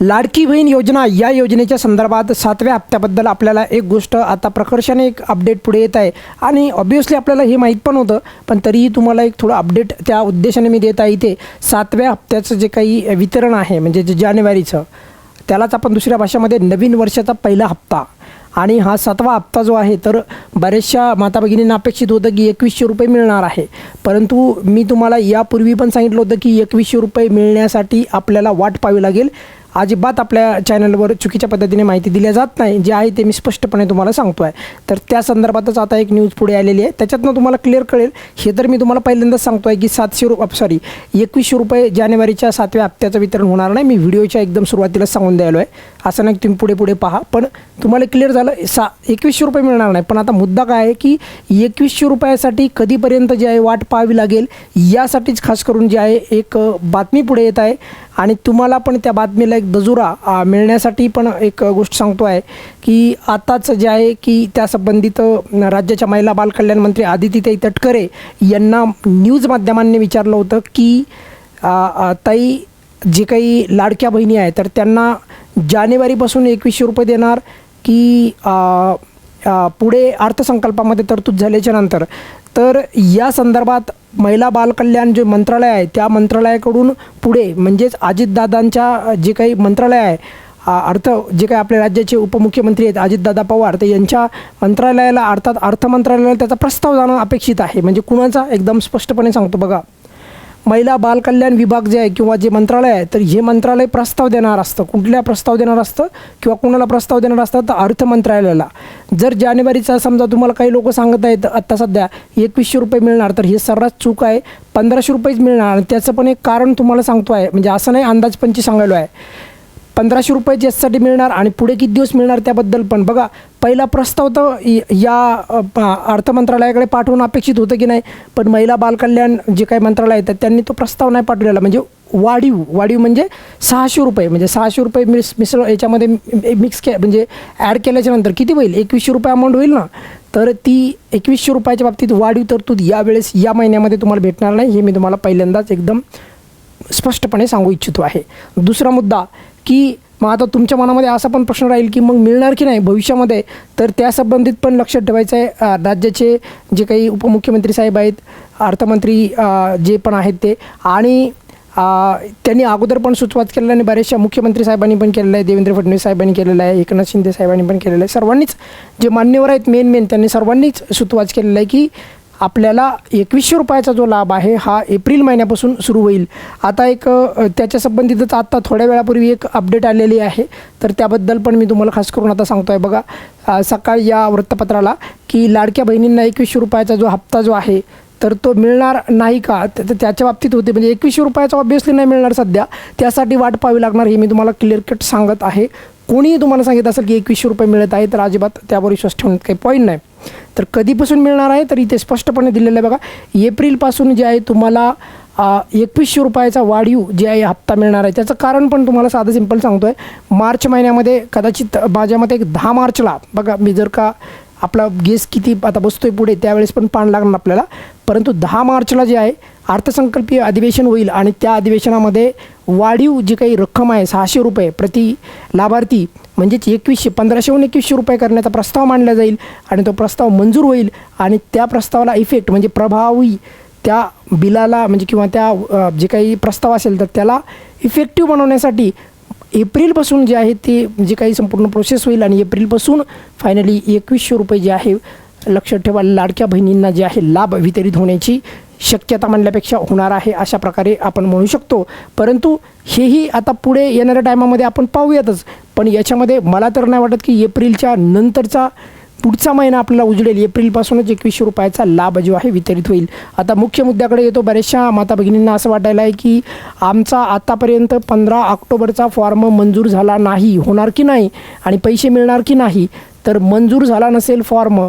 लाडकी बहीण योजना या योजनेच्या संदर्भात सातव्या हप्त्याबद्दल आपल्याला एक गोष्ट आता प्रकर्षाने एक अपडेट पुढे येत आहे. आणि ऑब्वियसली आपल्याला हे माहीत पण होतं पण तरीही तुम्हाला एक थोडं अपडेट त्या उद्देशाने मी देत आहे इथे. सातव्या हप्त्याचं जे काही वितरण आहे म्हणजे जे जानेवारीचं त्यालाच आपण दुसऱ्या भाषेमध्ये नवीन वर्षाचा पहिला हप्ता. आणि हा सातवा हप्ता जो आहे तर बऱ्याचशा माता भगिनींना अपेक्षित होतं की एकवीसशे रुपये मिळणार आहे. परंतु मी तुम्हाला यापूर्वी पण सांगितलं होतं की एकवीसशे रुपये मिळण्यासाठी आपल्याला वाट पाहावी लागेल. अजिबात आपल्या चॅनलवर चुकीच्या पद्धतीने माहिती दिल्या जात नाही. जे आहे ते मी स्पष्टपणे तुम्हाला सांगतो आहे तर त्या संदर्भातच आता एक न्यूज पुढे आलेली आहे. त्याच्यातनं तुम्हाला क्लिअर कळेल. हे तर मी तुम्हाला पहिल्यांदाच सांगतो आहे की सातशे रुपये सॉरी एकवीसशे रुपये जानेवारीच्या सातव्या हप्त्याचं वितरण होणार नाही. मी व्हिडिओच्या एकदम सुरुवातीला सांगून द्यायलो आहे असं नाही तुम्ही पुढे पुढे पहा. पण तुम्हाला क्लिअर झालं सा एकवीसशे रुपये मिळणार नाही. पण आता मुद्दा काय आहे की एकवीसशे रुपयासाठी कधीपर्यंत जे आहे वाट पाहावी लागेल यासाठीच खास करून जे आहे एक बातमी पुढे येत आहे. आणि तुम्हाला पण त्या बातमीला एक दजुरा मिळण्यासाठी पण एक गोष्ट सांगतो आहे की आताच जे आहे की त्या संबंधित राज्याच्या महिला बालकल्याण मंत्री आदितीताई तटकरे यांना न्यूज माध्यमांनी विचारलं होतं की ताई जे काही लाडक्या बहिणी आहेत तर त्यांना जानेवारीपासून एकवीसशे रुपये देणार की पुढे अर्थसंकल्पामध्ये तरतूद झाल्याच्यानंतर तर या संदर्भात महिला बालकल्याण जे मंत्रालय आहे त्या मंत्रालयाकडून पुढे म्हणजेच अजितदादांच्या जे काही मंत्रालय आहे अर्थ जे काही आपल्या राज्याचे उपमुख्यमंत्री आहेत अजितदादा पवार तर यांच्या मंत्रालयाला अर्थात अर्थ मंत्रालयाला त्याचा प्रस्ताव जाणं अपेक्षित आहे. म्हणजे कुणाचा? एकदम स्पष्टपणे सांगतो बघा. महिला बालकल्याण विभाग जे आहे किंवा जे मंत्रालय आहे तर हे मंत्रालय प्रस्ताव देणार असतं. कुठल्या प्रस्ताव देणार असतं किंवा कुणाला प्रस्ताव देणार असतं? तर अर्थ मंत्रालयाला. जर जानेवारीचा समजा तुम्हाला काही लोक सांगत आहेत आत्ता सध्या एकवीसशे रुपये मिळणार तर हे सर्रास चूक आहे. पंधराशे रुपयेच मिळणार आणि त्याचं पण एक कारण तुम्हाला सांगतो आहे. म्हणजे असं नाही अंदाजपंची सांगायलो आहे. पंधराशे रुपये याच्यासाठी मिळणार आणि पुढे किती दिवस मिळणार त्याबद्दल पण. बघा पहिला प्रस्ताव तर या प- अर्थ मंत्रालयाकडे पाठवणं अपेक्षित होतं की नाही पण महिला बालकल्याण जे काही मंत्रालय येतात त्यांनी तो प्रस्ताव नाही पाठवलेला. म्हणजे वाढीव वाढीव म्हणजे सहाशे रुपये म्हणजे सहाशे रुपये मिस मिसळ याच्यामध्ये मिक्स के म्हणजे ॲड केल्याच्यानंतर किती होईल? एकवीसशे रुपये अमाऊंट होईल ना? तर ती एकवीसशे रुपयाच्या बाबतीत वाढीव तरतूद यावेळेस या महिन्यामध्ये तुम्हाला भेटणार नाही. हे मी तुम्हाला पहिल्यांदाच एकदम स्पष्टपणे सांगू इच्छितो आहे. दुसरा मुद्दा की मग आता तुमच्या मनामध्ये असा पण प्रश्न राहील की मग मिळणार की नाही भविष्यामध्ये? तर त्या संबंधित पण लक्षात ठेवायचं आहे राज्याचे जे काही उपमुख्यमंत्री साहेब आहेत अर्थमंत्री जे पण आहेत ते आणि त्यांनी अगोदर पण सुचवात केलेलं आणि बऱ्याचशा मुख्यमंत्री साहेबांनी पण केलेलं आहे देवेंद्र फडणवीस साहेबांनी केलेलं आहे एकनाथ शिंदे साहेबांनी पण केलेलं आहे. सर्वांनीच जे मान्यवर आहेत मेन मेन त्यांनी सर्वांनीच सुतवाच केलेलं आहे की आपल्याला एकवीसशे रुपयाचा जो लाभ आहे हा एप्रिल महिन्यापासून सुरू होईल. आता एक त्याच्या संबंधितच आत्ता थोड्या वेळापूर्वी एक अपडेट आलेली आहे. तर त्याबद्दल पण मी तुम्हाला खास करून आता सांगतो आहे बघा सकाळी या वृत्तपत्राला की लाडक्या बहिणींना एकवीसशे रुपयाचा जो हप्ता जो आहे तर तो मिळणार नाही का? तर त्याच्या बाबतीत होते. म्हणजे एकवीसशे रुपयाचा ऑब्वियसली नाही मिळणार सध्या. त्यासाठी वाट पाहावी लागणार हे मी तुम्हाला क्लिअर कट सांगत आहे. कोणीही तुम्हाला सांगित असेल की एकवीसशे रुपये मिळत आहे तर अजिबात त्यावर विश्वास ठेवण्यात काही पॉईंट नाही. तर कधीपासून मिळणार आहे तर इथे स्पष्टपणे दिलेलं आहे बघा एप्रिलपासून जे आहे तुम्हाला एकवीसशे रुपयाचा वाढीव जे आहे हप्ता मिळणार आहे. त्याचं कारण पण तुम्हाला साधं सिंपल सांगतो आहे मार्च महिन्यामध्ये कदाचित माझ्या मते एक दहा मार्चला बघा मी जर का आपला गेस किती आता बसतोय पुढे त्यावेळेस पण पाण लागणार आपल्याला. परंतु दहा मार्चला जे आहे अर्थसंकल्पीय अधिवेशन होईल आणि त्या अधिवेशनामध्ये वाढीव जी काही रक्कम आहे सहाशे रुपये प्रति लाभार्थी म्हणजेच एकवीसशे पंधराशेहून एकवीसशे रुपये करण्याचा प्रस्ताव मांडला जाईल आणि तो प्रस्ताव मंजूर होईल आणि त्या प्रस्तावाला इफेक्ट म्हणजे प्रभावी त्या बिलाला म्हणजे किंवा त्या जे काही प्रस्ताव असेल तर त्याला इफेक्टिव्ह बनवण्यासाठी एप्रिलपासून जे आहे ते जे काही संपूर्ण प्रोसेस होईल आणि एप्रिलपासून फायनली एकवीसशे रुपये जे आहे लक्षात ठेवा लाडक्या बहिणींना जे आहे लाभ वितरित होण्याची शक्यता म्हणल्यापेक्षा होणार आहे अशा प्रकारे आपण म्हणू शकतो. परंतु हेही आता पुढे येणाऱ्या टायमामध्ये आपण पाहूयातच. पण याच्यामध्ये मला तर नाही वाटत की एप्रिलच्या नंतरचा पुढचा महिना आपल्याला उजडेल. एप्रिलपासूनच एकवीसशे रुपयाचा लाभ जो आहे वितरित होईल. आता मुख्य मुद्द्याकडे येतो बऱ्याचशा माता भगिनींना असं वाटायला आहे की आमचा आतापर्यंत पंधरा ऑक्टोबरचा फॉर्म मंजूर झाला नाही होणार की नाही आणि पैसे मिळणार की नाही? तर मंजूर झाला नसेल फॉर्म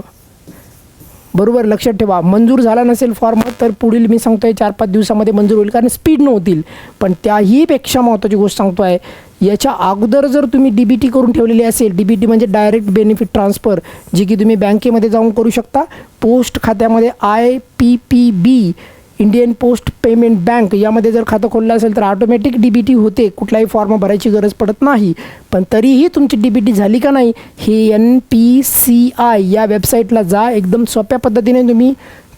बरोबर लक्षात ठेवा. मंजूर झाला नसेल फॉर्म तर पुढील मी सांगतोय चार पाच दिवसामध्ये मंजूर होईल. कारण स्पीड नव्हतील. पण त्याही पेक्षा महत्त्वाची गोष्ट सांगतो आहे याच्या अगोदर जर तुम्ही डी बी टी करून ठेवलेली असेल डी बी टी म्हणजे डायरेक्ट बेनिफिट ट्रान्सफर जी की तुम्ही बँकेमध्ये जाऊन करू शकता. पोस्ट खात्यामध्ये I P P B Indian post payment bank यामध्ये जर खातं खोललं असेल तर ऑटोमॅटिक डी बी टी होते. कुठलाही फॉर्म भरायची गरज पडत नाही. पण तरीही तुमची डी बी टी झाली का नाही हे एन पी सी आय या वेबसाईटला जा. एकदम सोप्या पद्धतीने तुम्ही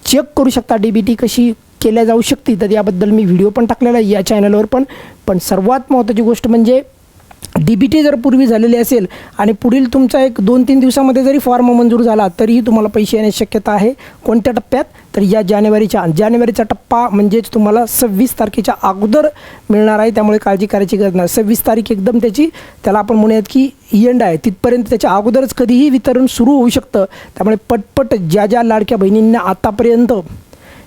चेक करू शकता डी बी टी कशी केल्या जाऊ शकते. तर याबद्दल मी व्हिडिओ पण टाकलेला आहे या चॅनलवर पण. पण सर्वात महत्त्वाची गोष्ट म्हणजे डी बी टी जर पूर्वी झालेली असेल आणि पुढील तुमचा एक दोन तीन दिवसामध्ये जरी फॉर्म मंजूर झाला तरीही तुम्हाला पैसे येण्याची शक्यता आहे. कोणत्या टप्प्यात? तर या जानेवारीच्या जानेवारीचा टप्पा म्हणजेच तुम्हाला सव्वीस तारखेच्या अगोदर मिळणार आहे. त्यामुळे काळजी करायची गरज नाही. सव्वीस तारीख एकदम त्याची त्याला आपण म्हणूयात की एंड आहे. तिथपर्यंत त्याच्या अगोदरच कधीही वितरण सुरू होऊ शकतं. त्यामुळे पटपट ज्या ज्या लाडक्या बहिणींना आतापर्यंत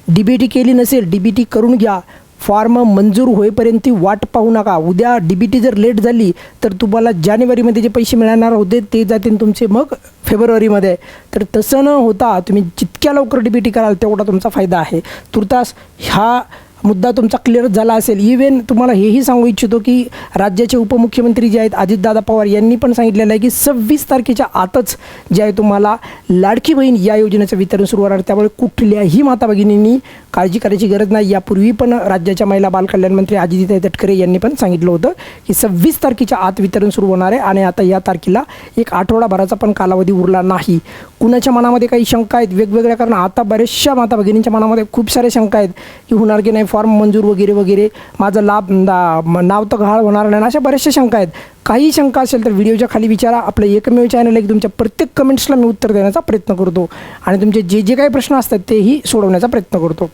डी बी टी केली नसेल डी बी टी करून घ्या. फॉर्म मंजूर होईपर्यंत वाट पाहू नका. उद्या डी बी टी जर लेट झाली तर तुम्हाला जानेवारीमध्ये जे पैसे मिळणार होते ते जातील तुमचे मग फेब्रुवारीमध्ये. तर तसं न होता तुम्ही जितक्या लवकर डी बी टी कराल तेवढा तुमचा फायदा आहे. तुर्तास ह्या मुद्दा तुमचा क्लिअर झाला असेल. इव्हन तुम्हाला हेही सांगू इच्छितो की राज्याचे उपमुख्यमंत्री जे आहेत अजितदादा पवार यांनी पण सांगितलेलं आहे की सव्वीस तारखेच्या आतच जे आहे तुम्हाला लाडकी बहीण या योजनेचं वितरण सुरू होणार. त्यामुळे कुठल्याही माता भगिनींनी काळजी करायची गरज नाही. यापूर्वी पण राज्याच्या महिला बालकल्याण मंत्री अजिताई तटकरे यांनी पण सांगितलं होतं की सव्वीस तारखेच्या आत वितरण सुरू होणार आहे आणि आता या तारखेला एक आठवडाभराचा पण कालावधी उरला नाही. कुणाच्या मनामध्ये काही शंका आहेत? वेगवेगळ्या कारण आता बऱ्याचशा माता भगिनींच्या मनामध्ये खूप साऱ्या शंका आहेत की होणार की नाही फॉर्म मंजूर वगैरे वगैरे. माझं लाभ ना- नाव तर गहाळ होणार नाही अशा बऱ्याचशा शंका आहेत. काही शंका असेल तर व्हिडिओच्या खाली विचारा. आपलं एकमेव चॅनल एक तुमच्या प्रत्येक कमेंट्सला मी उत्तर देण्याचा प्रयत्न करतो. आणि तुमचे जे जे काही प्रश्न असतात तेही सोडवण्याचा प्रयत्न करतो.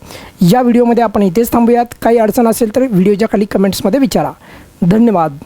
या व्हिडिओमध्ये आपण इथेच थांबूयात. काही अडचण असेल तर व्हिडिओच्या खाली कमेंट्समध्ये विचारा. धन्यवाद.